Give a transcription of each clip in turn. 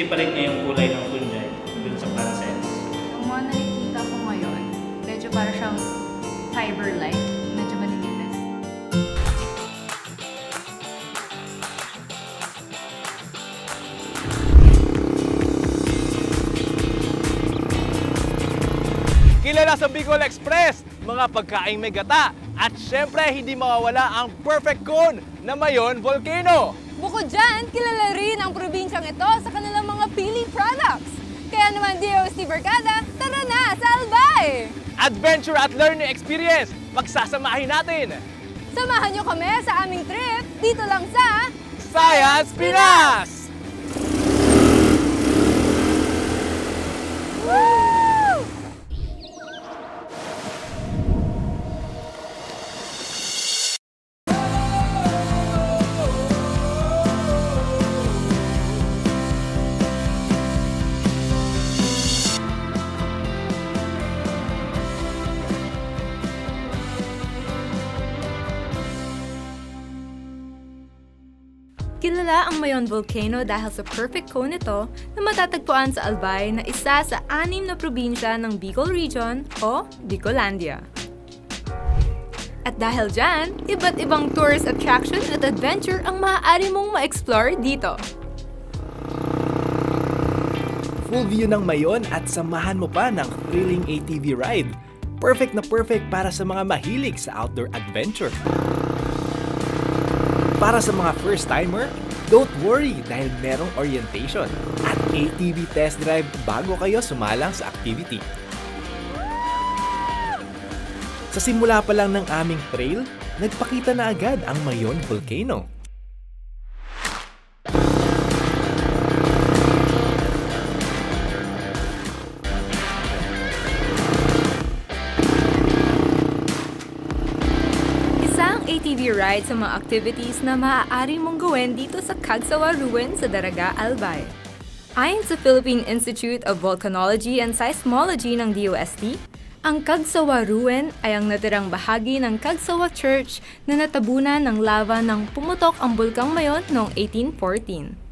50-50 pa rin niya yung kulay ng fungi dun sa plant cells. Yung mga nakikita ko ngayon, medyo para siyang fiber-like. Medyo maninipis. Kilala sa Bicol Express, mga pagkaing may gata. At syempre, hindi mawawala ang perfect cone na mayon volcano. Bukod dyan, kilala rin ang probinsyang ito sa kanilang pili products. Kaya naman, DOST Barkada, tara na sa Albay! Adventure at learning experience, pagsasamahin natin. Samahan nyo kami sa aming trip dito lang sa Science Pinas! Mayon Volcano dahil sa perfect cone nito na matatagpuan sa Albay na isa sa anim na probinsya ng Bicol Region o Bicolandia. At dahil dyan, iba't ibang tourist attraction at adventure ang maaari mong ma-explore dito. Full view ng Mayon at samahan mo pa ng thrilling ATV ride. Perfect na perfect para sa mga mahilig sa outdoor adventure. Para sa mga first-timer, don't worry dahil merong orientation at ATV test drive bago kayo sumalang sa activity. Sa simula pa lang ng aming trail, nagpakita na agad ang Mayon Volcano. Ride sa mga activities na maaari mong gawin dito sa Kagsawa Ruin sa Daraga, Albay. Ayon sa Philippine Institute of Volcanology and Seismology ng DOST, ang Kagsawa Ruin ay ang natirang bahagi ng Kagsawa Church na natabunan ng lava nang pumutok ang bulkang mayon noong 1814.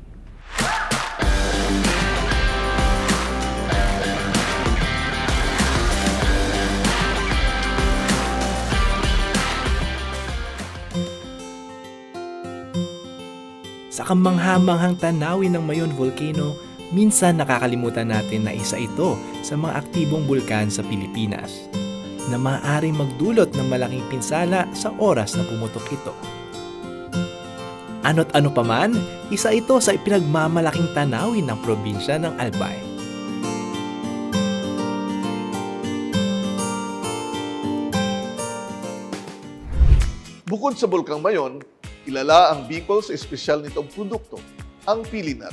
Sa kamanghamanghang tanawin ng Mayon Volcano, minsan nakakalimutan natin na isa ito sa mga aktibong bulkan sa Pilipinas na maaaring magdulot ng malaking pinsala sa oras na pumutok ito. Ano't ano paman, isa ito sa ipinagmamalaking tanawin ng probinsya ng Albay. Bukod sa Bulkang Mayon, kilala ang Bicol sa espesyal nitong produkto, ang pilinat.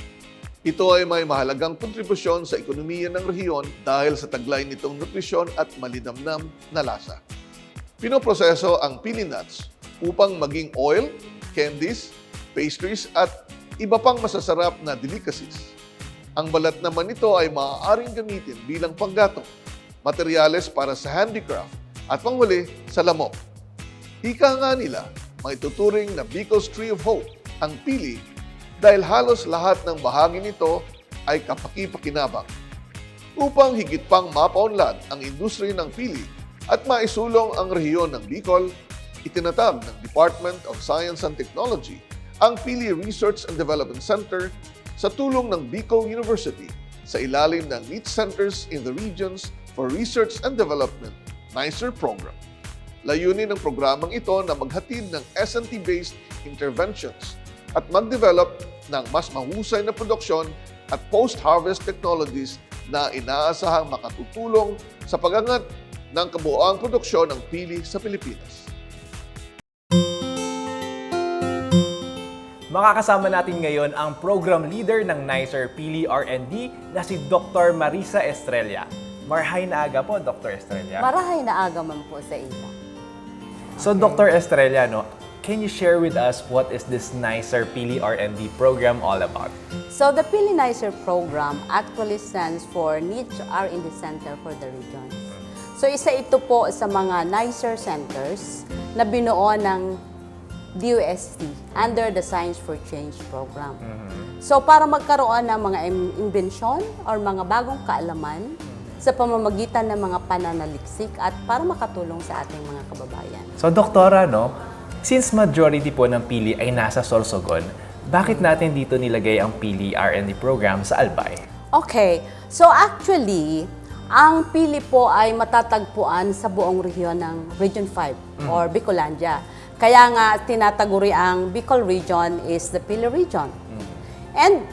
Ito ay may mahalagang kontribusyon sa ekonomiya ng rehiyon dahil sa taglay nitong nutrisyon at malinamnam na lasa. Pinoproseso ang pili nuts upang maging oil, candies, pastries at iba pang masasarap na delicacies. Ang balat naman nito ay maaaring gamitin bilang panggatong, materyales para sa handicraft at panghuli sa lamok. Ika nga nila, maituturing na Bicol's Tree of Hope ang pili dahil halos lahat ng bahagi nito ay kapaki-pakinabang. Upang higit pang mapaunlad ang industriya ng pili at maisulong ang rehiyon ng Bicol, itinatag ng Department of Science and Technology ang Pili Research and Development Center sa tulong ng Bicol University sa ilalim ng NEET Centers in the Regions for Research and Development, NICER program. Layunin ng programang ito na maghatid ng SNT-based interventions at mag-develop ng mas mahusay na produksyon at post-harvest technologies na inaasahang makatutulong sa pagangat ng kabuoang produksyon ng pili sa Pilipinas. Makakasama natin ngayon ang program leader ng NICER Pili R&D na si Dr. Marisa Estrella. Marhay na aga po, Dr. Estrella. Marahay na aga man po sa ila. So, Dr. Estrella, no, can you share with us what is this NICER Pili R&D program all about? So the Pilinizer program actually stands for Niche R&D Center for the Region. So isa ito po sa mga NICER centers na binuo ng DOST under the Science for Change program. So para magkaroon ng mga im- imbensyon or mga bagong kaalaman sa pamamagitan ng mga pananaliksik at para makatulong sa ating mga kababayan. So, Doktora, no? Since majority po ng pili ay nasa Sorsogon, bakit natin dito nilagay ang pili R&D program sa Albay? Okay, so actually, ang pili po ay matatagpuan sa buong rehiyon ng Region 5 or Bicolandia. Kaya nga tinataguri ang Bicol region is the Pili region. And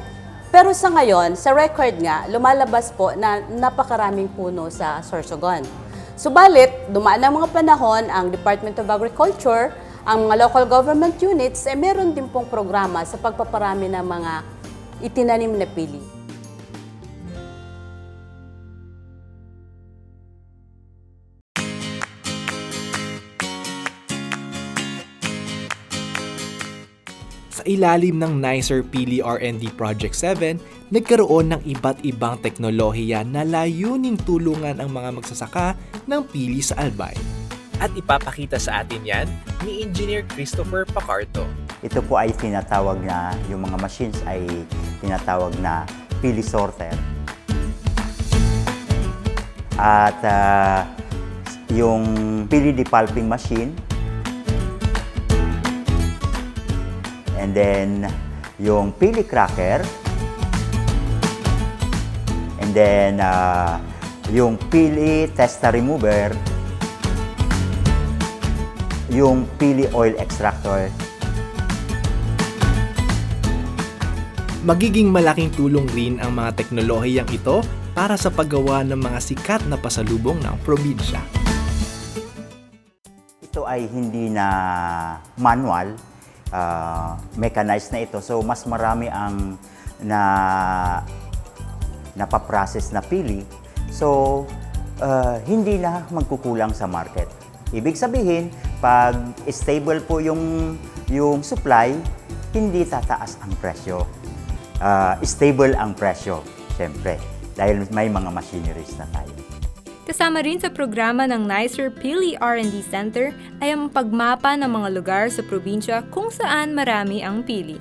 pero sa ngayon, sa record nga, lumalabas po na napakaraming puno sa Sorsogon. Subalit, dumaan ang mga panahon, ang Department of Agriculture, ang mga local government units, eh meron din pong programa sa pagpaparami ng mga itinanim na pili. Sa ilalim ng NICER Pili R&D Project 7, nagkaroon ng iba't ibang teknolohiya na layuning tulungan ang mga magsasaka ng pili sa Albay. At ipapakita sa atin yan ni Engineer Christopher Pacarto. Ito po ay tinatawag na, yung mga machines ay tinatawag na pili sorter. At ah, yung pili depulping machine. And then yung pili cracker. And then ah, yung pili testa remover. Yung pili oil extractor. Magiging malaking tulong rin ang mga teknolohiyang ito para sa paggawa ng mga sikat na pasalubong ng probinsya. Ito ay hindi na manual, ah, mechanized na ito. So mas marami ang na napaprocess na pili. So ah, hindi na magkukulang sa market. Ibig sabihin, pag stable po yung yung supply, hindi tataas ang presyo. Ah, stable ang presyo, siyempre, dahil may mga machineries na tayo. Kasama rin sa programa ng NICER Pili R&D Center ay ang pagmapa ng mga lugar sa probinsya kung saan marami ang pili.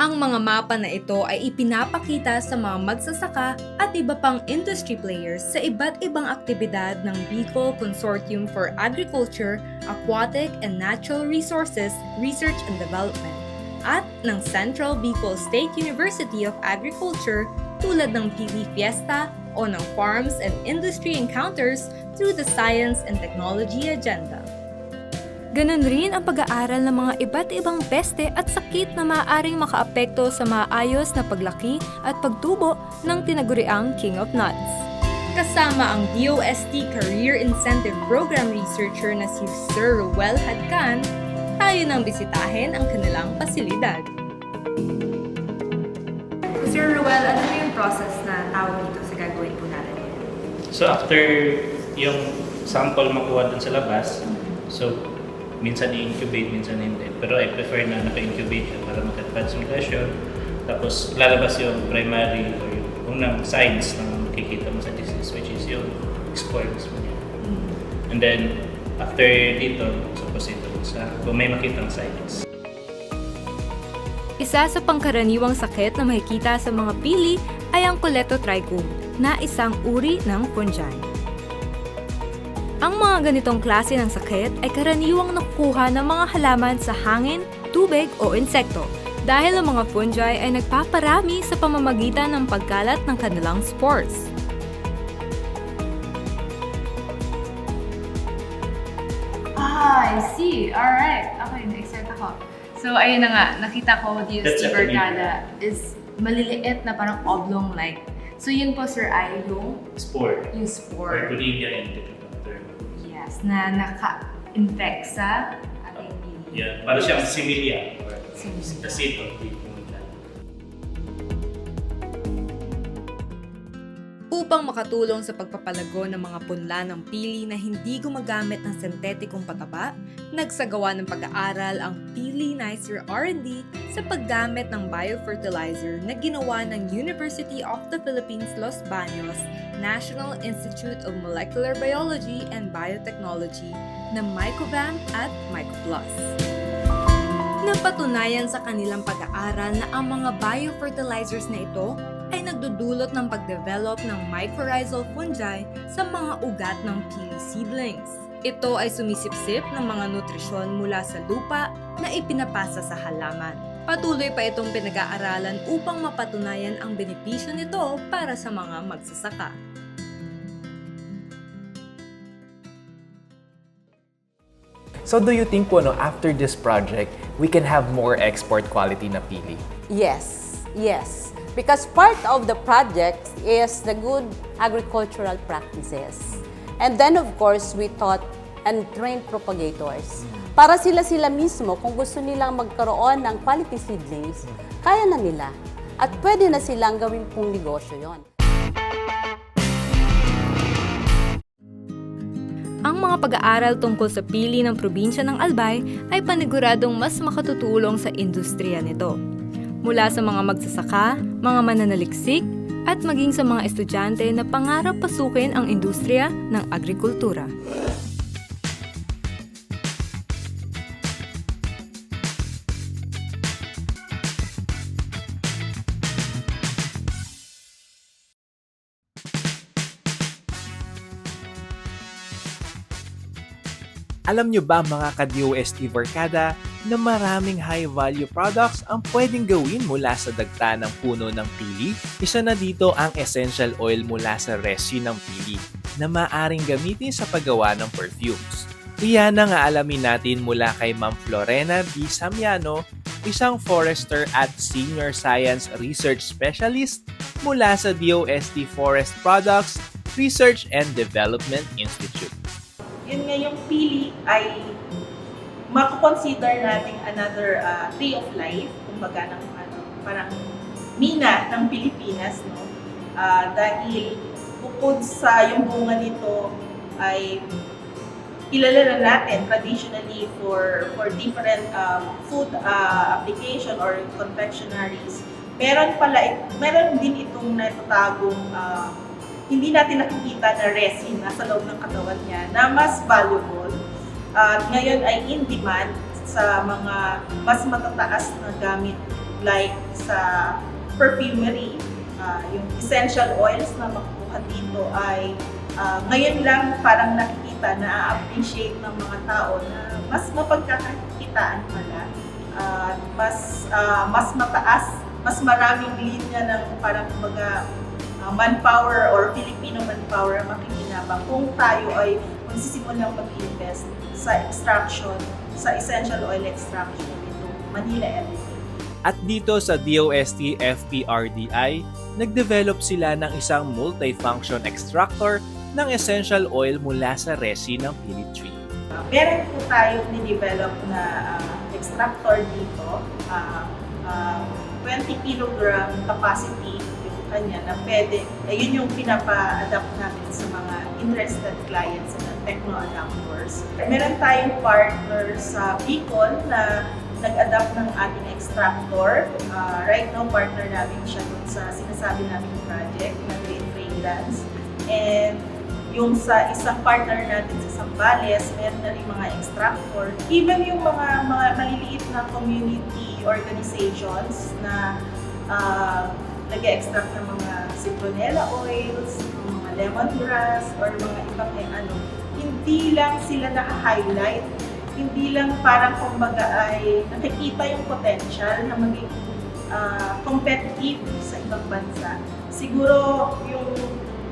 Ang mga mapa na ito ay ipinapakita sa mga magsasaka at iba pang industry players sa iba't ibang aktibidad ng Bicol Consortium for Agriculture, Aquatic and Natural Resources Research and Development at ng Central Bicol State University of Agriculture tulad ng Pili Fiesta o ng Farms and Industry Encounters through the Science and Technology Agenda. Ganon rin ang pag-aaral ng mga iba't ibang peste at sakit na maaaring makaapekto sa maayos na paglaki at pagtubo ng tinaguriang King of Nuts. Kasama ang DOST Career Incentive Program researcher na si Sir Ruel Hadkan, tayo nang bisitahin ang kanilang pasilidad. Sir Ruel, ano yung process na tawag dito sa gagawin po natin? So after yung sample makuha dun sa labas, so minsan i-incubate, minsan hindi. Pero I prefer na naka-incubate siya para mag-advance yung question. Tapos lalabas yung primary or yung unang signs na makikita mo sa disease, which is yung spore mismo niya. And then, after dito, suppose ito sa kung may makitang signs. Isa sa pangkaraniwang sakit na makikita sa mga pili ay ang coletotrichum, na isang uri ng fungi. Ang mga ganitong klase ng sakit ay karaniwang nakukuha ng mga halaman sa hangin, tubig o insekto dahil ang mga fungi ay nagpaparami sa pamamagitan ng pagkalat ng kanilang spores. Ah, I see. Alright. Okay, na-excite ako. So, ayun na nga. Nakita ko dito That's si a Bergada is maliliit na parang oblong-like. So, yun po, sir, ay yung, Spore. yung Or spore. Bulidia in technical term. Yes, na naka-infect sa ating. Yeah, para siyang similia or Similia. the seed of Upang makatulong sa pagpapalago ng mga punla ng pili na hindi gumagamit ng sentetikong pataba, nagsagawa ng pag-aaral ang Pili Nicer R&D sa paggamit ng biofertilizer na ginawa ng University of the Philippines Los Baños National Institute of Molecular Biology and Biotechnology na Mycovamp at Mycoplus. Napatunayan sa kanilang pag-aaral na ang mga biofertilizers na ito ay nagdudulot ng pagdevelop ng mycorrhizal fungi sa mga ugat ng pili seedlings. Ito ay sumisipsip ng mga nutrisyon mula sa lupa na ipinapasa sa halaman. Patuloy pa itong pinag-aaralan upang mapatunayan ang benepisyo nito para sa mga magsasaka. So do you think po, no, after this project, we can have more export quality na pili? Yes, yes. Because part of the project is the good agricultural practices. And then of course, we taught and trained propagators. Para sila-sila mismo, kung gusto nilang magkaroon ng quality seedlings, kaya na nila. At pwede na silang gawin pong negosyo yon. Ang mga pag-aaral tungkol sa pili ng probinsya ng Albay ay paniguradong mas makatutulong sa industriya nito. Mula sa mga magsasaka, mga mananaliksik, at maging sa mga estudyante na pangarap pasukin ang industriya ng agrikultura. Alam nyo ba mga ka-DOST Barkada na maraming high-value products ang pwedeng gawin mula sa dagta ng puno ng pili? Isa na dito ang essential oil mula sa resin ng pili na maaring gamitin sa paggawa ng perfumes. Iyan ang aalamin natin mula kay Ma'am Florena B. Samiano, isang forester at senior science research specialist mula sa DOST Forest Products Research and Development Institute. yun nga pili ay mako-consider natin another uh, tree of life, kumbaga ng ano, parang mina ng Pilipinas, no? Ah, dahil bukod sa yung bunga nito ay kilala na natin traditionally for for different um, food uh, application or confectionaries. Meron pala meron din itong natatagong uh, hindi natin nakikita na resin nasa loob ng katawan niya na mas valuable at ngayon ay in demand sa mga mas matataas na gamit like sa perfumery, ah, yung essential oils na makukuha dito ay ah, ngayon lang parang nakikita na appreciate ng mga tao na mas mapagkakakitaan pala. At mas ah, mas mataas, mas maraming linya ng parang kumbaga uh, manpower or Filipino manpower ang makikinabang kung tayo ay magsisimulang mag-invest sa extraction, sa essential oil extraction nito Manila LNG. At dito sa DOST FPRDI, nag-develop sila ng isang multifunction extractor ng essential oil mula sa resin ng pili tree. Uh, meron po tayo ni-develop na uh, extractor dito, uh, uh, 20 kilogram capacity kanya na pwede, eh, yun yung pinapa-adapt natin sa mga interested clients na techno-adapters. Meron tayong partner sa Bicol na nag-adapt ng ating extractor. Uh, right now, partner namin siya dun sa sinasabi namin project na Green Fragrance. And yung sa isang partner natin sa Zambales, meron na rin mga extractor. Even yung mga, mga maliliit na community organizations na uh, nag-extract ng mga citronella oils, mga lemongrass, or mga ibang eh, ano, hindi lang sila naka-highlight, hindi lang parang kumbaga ay nakikita yung potential na maging uh, competitive sa ibang bansa. Siguro yung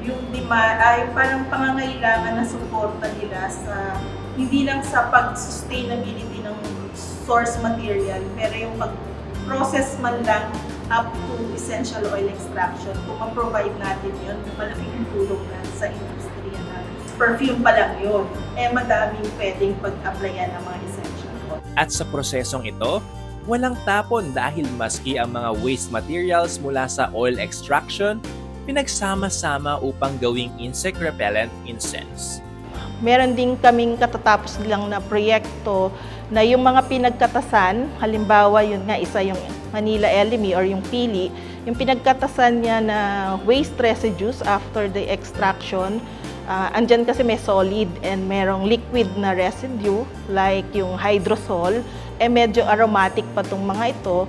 yung demand ay parang pangangailangan na suporta nila sa hindi lang sa pag-sustainability ng source material pero yung pag-process man lang up to essential oil extraction. Kung ma-provide natin yun, malaking tulong na sa industriya na perfume pa lang yun. Eh madaming pwedeng pag-applyan ng mga essential oil. At sa prosesong ito, walang tapon dahil maski ang mga waste materials mula sa oil extraction, pinagsama-sama upang gawing insect repellent incense. Meron din kaming katatapos lang na proyekto na yung mga pinagkatasan, halimbawa yun nga isa yung Manila LME or yung pili, yung pinagkatasan niya na waste residues after the extraction, uh, andyan kasi may solid and merong liquid na residue like yung hydrosol eh medyo aromatic pa tong mga ito.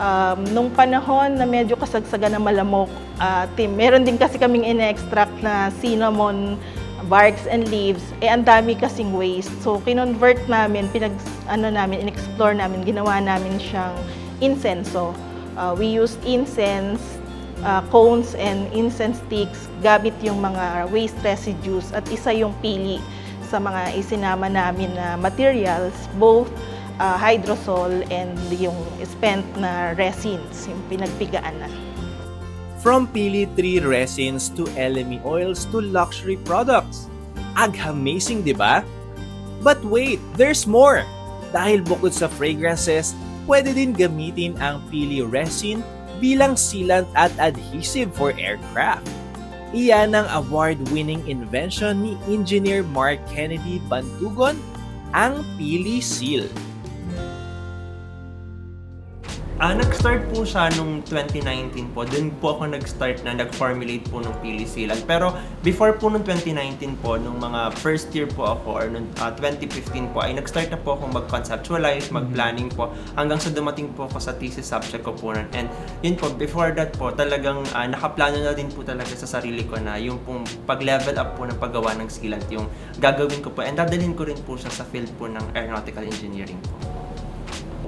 Um, nung panahon na medyo kasagsagan ng malamok, ah, tim, meron din kasi kaming in-extract na cinnamon barks and leaves, eh ang dami kasing waste. So, kinonvert namin, pinag, ano namin, in-explore namin, ginawa namin siyang insenso. Uh, we used incense, uh, cones and incense sticks, gamit yung mga waste residues at isa yung pili sa mga isinama namin na materials, both uh, hydrosol and yung spent na resins, yung pinagpigaan na. From pili tree resins to LME oils to luxury products. Ag-amazing, di ba? But wait, there's more! Dahil bukod sa fragrances, pwede din gamitin ang pili resin bilang sealant at adhesive for aircraft. Iyan ang award-winning invention ni Engineer Mark Kennedy Bantugon, ang Pili Seal. Ah, nag-start po siya nung 2019 po. Doon po ako nag-start na nag-formulate po ng Pili Sealant. Pero before po nung 2019 po, nung mga first year po ako or nung ah, 2015 po, ay nag-start na po akong mag-conceptualize, mag-planning po hanggang sa dumating po ako sa thesis subject ko po nun. And yun po, before that po, talagang ah, nakaplano na din po talaga sa sarili ko na yung pong pag-level up po ng paggawa ng sealant, yung gagawin ko po. And dadalhin ko rin po siya sa field po ng aeronautical engineering po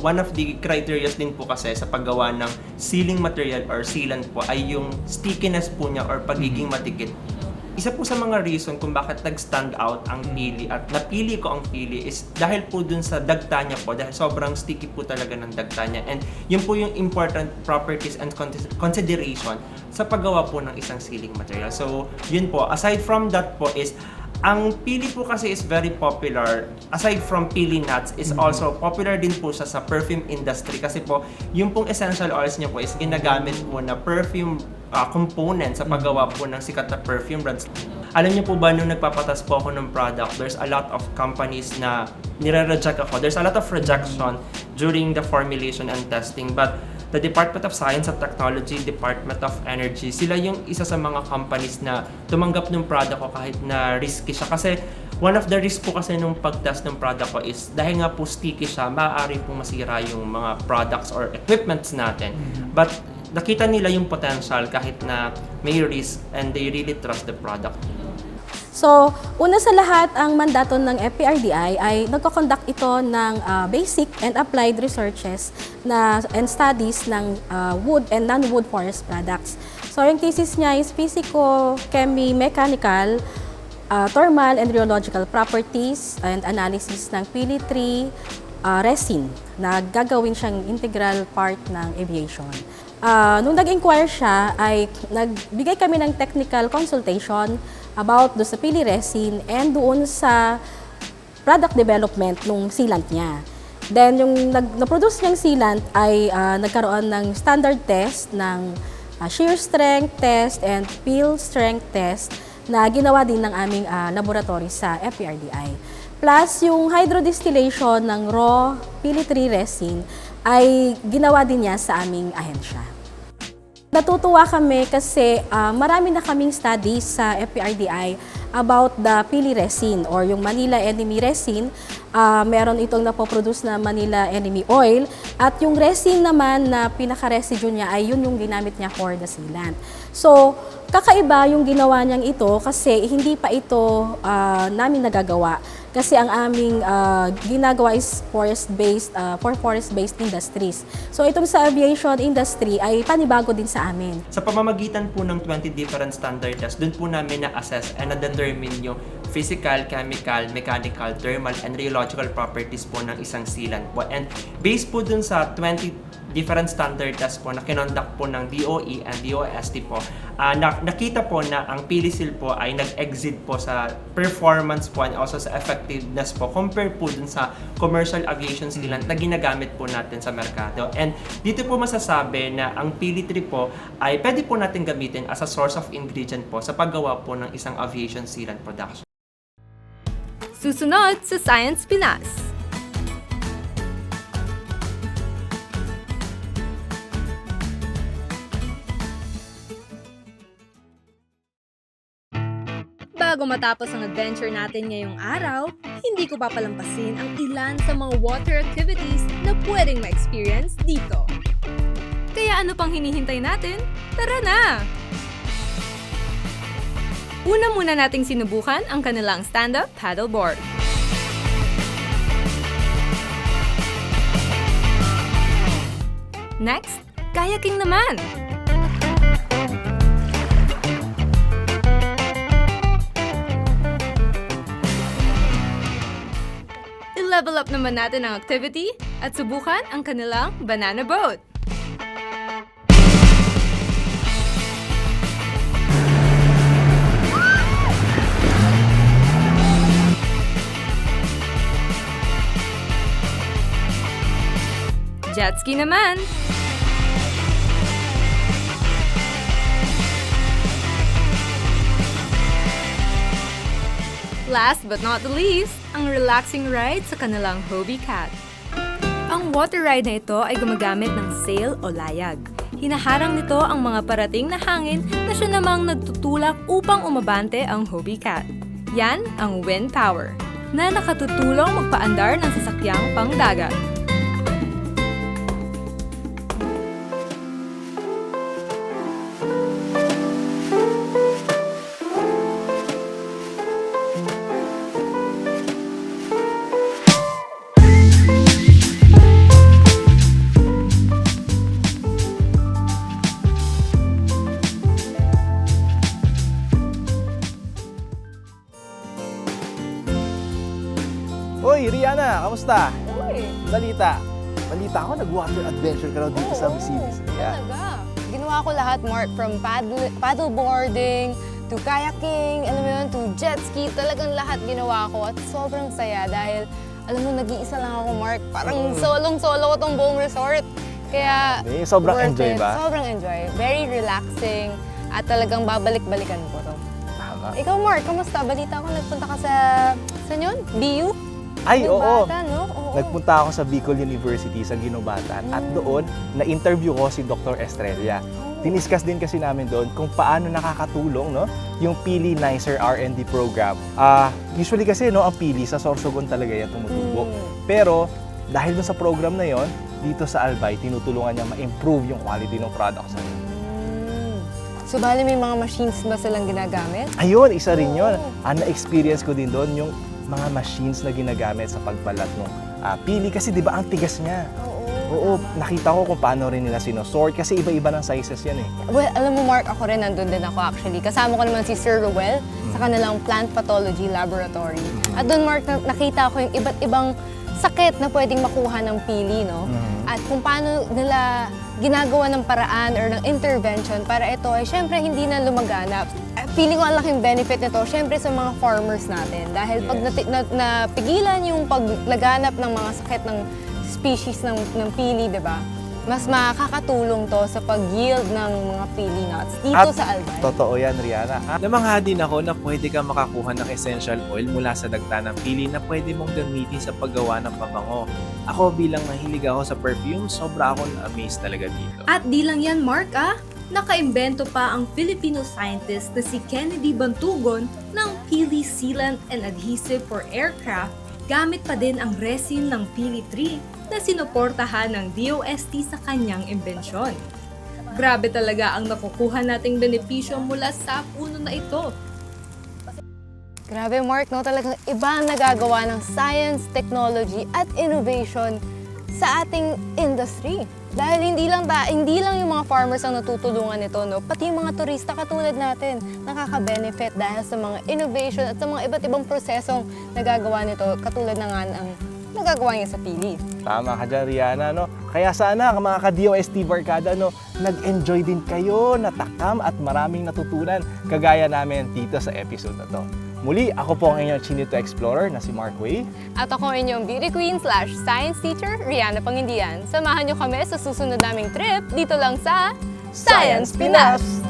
one of the criteria din po kasi sa paggawa ng sealing material or sealant po ay yung stickiness po niya or pagiging matikit. Isa po sa mga reason kung bakit nag-stand out ang pili at napili ko ang pili is dahil po dun sa dagta niya po, dahil sobrang sticky po talaga ng dagta niya. And yun po yung important properties and con- consideration sa paggawa po ng isang sealing material. So, yun po. Aside from that po is ang pili po kasi is very popular. Aside from pili nuts, is also popular din po siya sa perfume industry kasi po yung pong essential oils niya po is ginagamit po na perfume ah, component sa paggawa po ng sikat na perfume brands. Alam niyo po ba nung nagpapatas po ako ng product, there's a lot of companies na nire-reject ako. There's a lot of rejection during the formulation and testing but the Department of Science and Technology, Department of Energy, sila yung isa sa mga companies na tumanggap ng product ko kahit na risky siya. Kasi one of the risk po kasi nung pag-test ng product ko is dahil nga po sticky siya, maaari pong masira yung mga products or equipments natin. But nakita nila yung potential kahit na may risk and they really trust the product. So, una sa lahat, ang mandato ng FPRDI ay nagko-conduct ito ng ah, basic and applied researches na and studies ng ah, wood and non-wood forest products. So, yung thesis niya is physico, chemi, mechanical, ah, thermal and rheological properties and analysis ng pili tree ah, resin na gagawin siyang integral part ng aviation. Ah, nung nag-inquire siya, ay nagbigay kami ng technical consultation about do sa pili resin and doon sa product development nung sealant niya. Then, yung nag- na-produce niyang sealant ay ah, nagkaroon ng standard test ng ah, shear strength test and peel strength test na ginawa din ng aming ah, laboratory sa FPRDI. Plus, yung hydrodistillation ng raw pili tree resin ay ginawa din niya sa aming ahensya. Natutuwa kami kasi ah, marami na kaming studies sa FPRDI about the pili resin or yung Manila enemy resin. Ah, meron itong napoproduce na Manila enemy oil at yung resin naman na pinaka-residue niya ay yun yung ginamit niya for the sealant. So, kakaiba yung ginawa niyang ito kasi hindi pa ito ah, namin nagagawa kasi ang aming ah, ginagawa is forest-based ah, for forest-based industries. So itong sa aviation industry ay panibago din sa amin. Sa pamamagitan po ng 20 different standard tests, doon po namin na-assess and na-determine yung physical, chemical, mechanical, thermal, and rheological properties po ng isang sealant po. And based po dun sa 20 different standard tests po na kinonduct po ng DOE and DOST po, ah, na- nakita po na ang Pilisil po ay nag-exceed po sa performance po and also sa effectiveness po compared po dun sa commercial aviation sealant na ginagamit po natin sa merkado. And dito po masasabi na ang Pili-3 po ay pwede po natin gamitin as a source of ingredient po sa paggawa po ng isang aviation sealant production. Susunod sa Science Pinas. Bago matapos ang adventure natin ngayong araw, hindi ko papalampasin ang ilan sa mga water activities na pwedeng ma-experience dito. Kaya ano pang hinihintay natin? Tara na! Una muna nating sinubukan ang kanilang stand-up paddleboard. Next, kayaking naman! I-level up naman natin ang activity at subukan ang kanilang banana boat. Jet ski naman! Last but not the least, ang relaxing ride sa kanilang Hobie Cat. Ang water ride na ito ay gumagamit ng sail o layag. Hinaharang nito ang mga parating na hangin na siya namang nagtutulak upang umabante ang Hobie Cat. Yan ang wind power, na nakatutulong magpaandar ng sasakyang pangdagat. Balita ko, nag-water adventure ka raw dito sa Visibis. Yeah. talaga. Ginawa ko lahat, Mark, from paddle, paddleboarding, to kayaking, alam mo yun, to jet ski, talagang lahat ginawa ko at sobrang saya dahil, alam mo, nag-iisa lang ako, Mark. Parang solong-solo ko tong buong resort. Kaya, Grabe, sobrang worth enjoy it. ba? Sobrang enjoy. Very relaxing at talagang babalik-balikan ko to. Tama. Ikaw, Mark, kamusta? Balita ko, nagpunta ka sa, saan yun? BU? Ay, oo. Ginobatan, no? Oo. Nagpunta ako sa Bicol University sa Ginobatan at doon na-interview ko si Dr. Estrella. Diniscuss din kasi namin doon kung paano nakakatulong no, yung Pili Nicer R&D program. Ah, usually kasi no, ang Pili sa Sorsogon talaga yan tumutubo. Pero dahil doon sa program na yon, dito sa Albay, tinutulungan niya ma-improve yung quality ng products natin. Mm. So, bali may mga machines ba silang ginagamit? Ayun, isa rin yun. Ang na-experience ko din doon yung mga machines na ginagamit sa pagbalat ng ah, pili kasi 'di ba ang tigas niya. Oo, nakita ko kung paano rin nila sinosort kasi iba-iba ng sizes yan eh. Well, alam mo, Mark, ako rin nandun din ako actually. Kasama ko naman si Sir Ruel sa kanilang plant pathology laboratory. At doon, Mark, na- nakita ko yung iba't ibang sakit na pwedeng makuha ng pili, no? At kung paano nila ginagawa ng paraan or ng intervention para ito ay syempre hindi na lumaganap. Eh, Feeling ko ang laking benefit nito, syempre sa mga farmers natin. Dahil pag nati- na, napigilan yung paglaganap ng mga sakit ng species ng, ng pili, di ba? Mas makakatulong to sa pag-yield ng mga pili nuts dito At sa Albay. Totoo yan, Rihanna. Ah, Namangha din ako na pwede kang makakuha ng essential oil mula sa dagta ng pili na pwede mong gamitin sa paggawa ng pabango. Ako bilang mahilig ako sa perfume, sobra ako na-amaze talaga dito. At di lang yan, Mark, ah. Nakaimbento pa ang Filipino scientist na si Kennedy Bantugon ng Pili Sealant and Adhesive for Aircraft gamit pa din ang resin ng Pili Tree na sinuportahan ng DOST sa kanyang imbensyon. Grabe talaga ang nakukuha nating benepisyo mula sa puno na ito. Grabe, Mark, no? Talagang iba ang nagagawa ng science, technology, at innovation sa ating industry. Dahil hindi lang ta, hindi lang yung mga farmers ang natutulungan nito, no? Pati yung mga turista katulad natin nakaka-benefit dahil sa mga innovation at sa mga iba't ibang prosesong nagagawa nito katulad na nga ng nagagawa niya sa pili. Tama ka dyan, Rihanna. No? Kaya sana, mga ka-DOST Barkada, no, nag-enjoy din kayo, natakam at maraming natutunan kagaya namin dito sa episode na to. Muli, ako po ang inyong Chinito Explorer na si Mark Way. At ako ang inyong beauty queen slash science teacher, Rihanna Pangindian. Samahan niyo kami sa susunod naming trip dito lang sa Science Pinas!